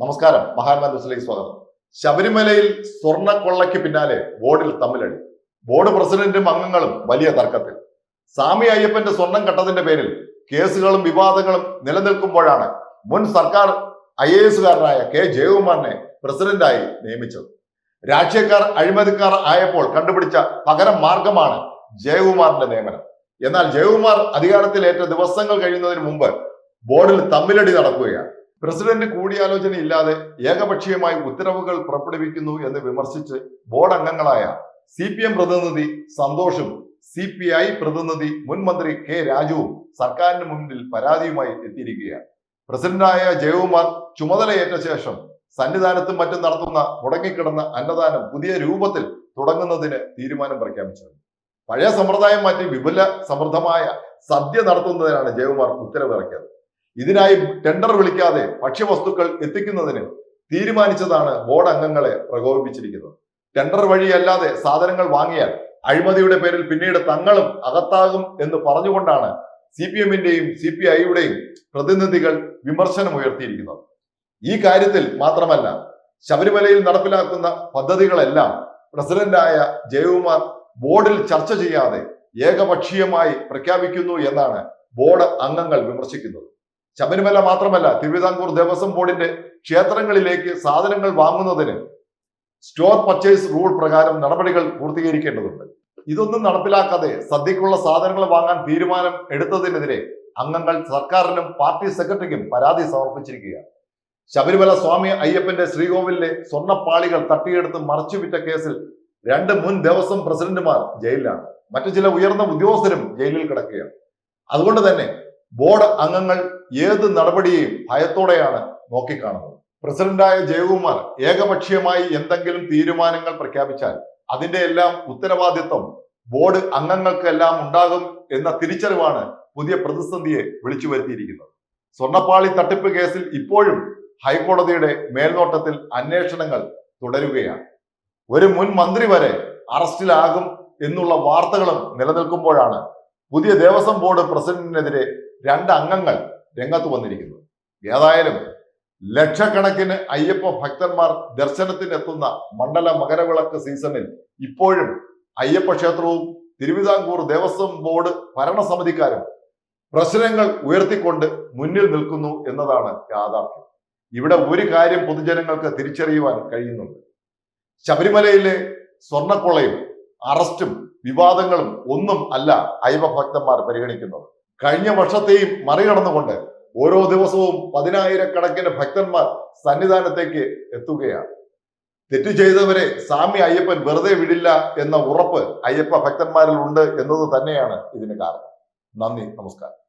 നമസ്കാരം. മഹാത്മാ ന്യൂസിലേക്ക് സ്വാഗതം. ശബരിമലയിൽ സ്വർണ കൊള്ളയ്ക്ക് പിന്നാലെ ബോർഡിൽ തമ്മിലടി. ബോർഡ് പ്രസിഡന്റും അംഗങ്ങളും വലിയ തർക്കത്തിൽ. സ്വാമി അയ്യപ്പന്റെ സ്വർണം കട്ടതിന്റെ പേരിൽ കേസുകളും വിവാദങ്ങളും നിലനിൽക്കുമ്പോഴാണ് മുൻ സർക്കാർ ഐ എ എസുകാരനായ കെ ജയകുമാറിനെ പ്രസിഡന്റായി നിയമിച്ചത്. രാഷ്ട്രീയക്കാർ അഴിമതിക്കാർ ആയപ്പോൾ കണ്ടുപിടിച്ച പകരം മാർഗമാണ് ജയകുമാറിന്റെ നിയമനം. എന്നാൽ ജയകുമാർ അധികാരത്തിലേറ്റ ദിവസങ്ങൾ കഴിയുന്നതിന് മുമ്പ് ബോർഡിൽ തമ്മിലടി നടക്കുകയാണ്. പ്രസിഡന്റ് കൂടിയാലോചന ഇല്ലാതെ ഏകപക്ഷീയമായി ഉത്തരവുകൾ പുറപ്പെടുവിക്കുന്നു എന്ന് വിമർശിച്ച് ബോർഡ് അംഗങ്ങളായ സി പി എം പ്രതിനിധി സന്തോഷും സി പി ഐ പ്രതിനിധി മുൻ മന്ത്രി കെ രാജുവും സർക്കാരിന് മുന്നിൽ പരാതിയുമായി എത്തിയിരിക്കുകയാണ്. പ്രസിഡന്റായ ജയകുമാർ ചുമതലയേറ്റ ശേഷം സന്നിധാനത്തും മറ്റും നടത്തുന്ന മുടങ്ങിക്കിടന്ന അന്നദാനം പുതിയ രൂപത്തിൽ തുടങ്ങുന്നതിന് തീരുമാനം പ്രഖ്യാപിച്ചിരുന്നു പഴയ സമ്പ്രദായം മാറ്റി വിപുല സമൃദ്ധമായ സദ്യ നടത്തുന്നതിനാണ് ജയകുമാർ ഉത്തരവിറക്കിയത്. ഇതിനായി ടെൻഡർ വിളിക്കാതെ ഭക്ഷ്യവസ്തുക്കൾ എത്തിക്കുന്നതിന് തീരുമാനിച്ചതാണ് ബോർഡ് അംഗങ്ങളെ പ്രകോപിപ്പിച്ചിരിക്കുന്നത്. ടെൻഡർ വഴിയല്ലാതെ സാധനങ്ങൾ വാങ്ങിയാൽ അഴിമതിയുടെ പേരിൽ പിന്നീട് തങ്ങളും അകത്താകും എന്ന് പറഞ്ഞുകൊണ്ടാണ് സി പി എമ്മിന്റെയും സി പി ഐയുടെയും പ്രതിനിധികൾ വിമർശനം ഉയർത്തിയിരിക്കുന്നത്. ഈ കാര്യത്തിൽ മാത്രമല്ല ശബരിമലയിൽ നടപ്പിലാക്കുന്ന പദ്ധതികളെല്ലാം പ്രസിഡന്റായ ജയകുമാർ ബോർഡിൽ ചർച്ച ചെയ്യാതെ ഏകപക്ഷീയമായി പ്രഖ്യാപിക്കുന്നു എന്നാണ് ബോർഡ് അംഗങ്ങൾ വിമർശിക്കുന്നത്. ശബരിമല മാത്രമല്ല തിരുവിതാംകൂർ ദേവസ്വം ബോർഡിന്റെ ക്ഷേത്രങ്ങളിലേക്ക് സാധനങ്ങൾ വാങ്ങുന്നതിന് സ്റ്റോർ പർച്ചേസ് റൂൾ പ്രകാരം നടപടികൾ പൂർത്തീകരിക്കേണ്ടതുണ്ട്. ഇതൊന്നും നടപ്പിലാക്കാതെ സദ്യക്കുള്ള സാധനങ്ങൾ വാങ്ങാൻ തീരുമാനം എടുത്തതിനെതിരെ അംഗങ്ങൾ സർക്കാരിനും പാർട്ടി സെക്രട്ടറിക്കും പരാതി സമർപ്പിച്ചിരിക്കുകയാണ്. ശബരിമല സ്വാമി അയ്യപ്പന്റെ ശ്രീകോവിലിലെ സ്വർണപ്പാളികൾ തട്ടിയെടുത്ത് മറച്ചുവിറ്റ കേസിൽ രണ്ട് മുൻ ദേവസ്വം പ്രസിഡന്റുമാർ ജയിലിലാണ്. മറ്റു ചില ഉയർന്ന ഉദ്യോഗസ്ഥരും ജയിലിൽ കിടക്കുകയാണ്. അതുകൊണ്ട് തന്നെ ബോർഡ് അംഗങ്ങൾ ഏത് നടപടിയെയും ഭയത്തോടെയാണ് നോക്കിക്കാണുന്നത്. പ്രസിഡന്റായ ജയകുമാർ ഏകപക്ഷീയമായി എന്തെങ്കിലും തീരുമാനങ്ങൾ പ്രഖ്യാപിച്ചാൽ അതിന്റെ എല്ലാം ഉത്തരവാദിത്വം ബോർഡ് അംഗങ്ങൾക്കെല്ലാം ഉണ്ടാകും എന്ന തിരിച്ചറിവാണ് പുതിയ പ്രതിസന്ധിയെ വിളിച്ചു വരുത്തിയിരിക്കുന്നത്. സ്വർണപ്പാളി തട്ടിപ്പ് കേസിൽ ഇപ്പോഴും ഹൈക്കോടതിയുടെ മേൽനോട്ടത്തിൽ അന്വേഷണങ്ങൾ തുടരുകയാണ്. ഒരു മുൻ മന്ത്രി വരെ അറസ്റ്റിലാകും എന്നുള്ള വാർത്തകളും നിലനിൽക്കുമ്പോഴാണ് പുതിയ ദേവസ്വം ബോർഡ് പ്രസിഡന്റിനെതിരെ രണ്ട് അംഗങ്ങൾ രംഗത്ത് വന്നിരിക്കുന്നു. ഏതായാലും ലക്ഷക്കണക്കിന് അയ്യപ്പ ഭക്തന്മാർ ദർശനത്തിന് എത്തുന്ന മണ്ഡല മകരവിളക്ക് സീസണിൽ ഇപ്പോഴും അയ്യപ്പ ക്ഷേത്രവും തിരുവിതാംകൂർ ദേവസ്വം ബോർഡ് ഭരണസമിതിക്കാരും പ്രശ്നങ്ങൾ ഉയർത്തിക്കൊണ്ട് മുന്നിൽ നിൽക്കുന്നു എന്നതാണ് യാഥാർത്ഥ്യം. ഇവിടെ ഒരു കാര്യം പൊതുജനങ്ങൾക്ക് തിരിച്ചറിയുവാൻ കഴിയുന്നുണ്ട്. ശബരിമലയിലെ സ്വർണക്കൊളയും അറസ്റ്റും വിവാദങ്ങളും ഒന്നും അല്ല അയ്യപ്പ ഭക്തന്മാർ പരിഗണിക്കുന്നത്. കഴിഞ്ഞ വർഷത്തെയും മറികടന്നുകൊണ്ട് ഓരോ ദിവസവും പതിനായിരക്കണക്കിന് ഭക്തന്മാർ സന്നിധാനത്തേക്ക് എത്തുകയാണ്. തെറ്റു ചെയ്തവരെ സ്വാമി അയ്യപ്പൻ വെറുതെ വിടില്ല എന്ന ഉറപ്പ് അയ്യപ്പ ഭക്തന്മാരിൽ ഉണ്ട് എന്നത് തന്നെയാണ് ഇതിന് കാരണം. നന്ദി നമസ്കാരം.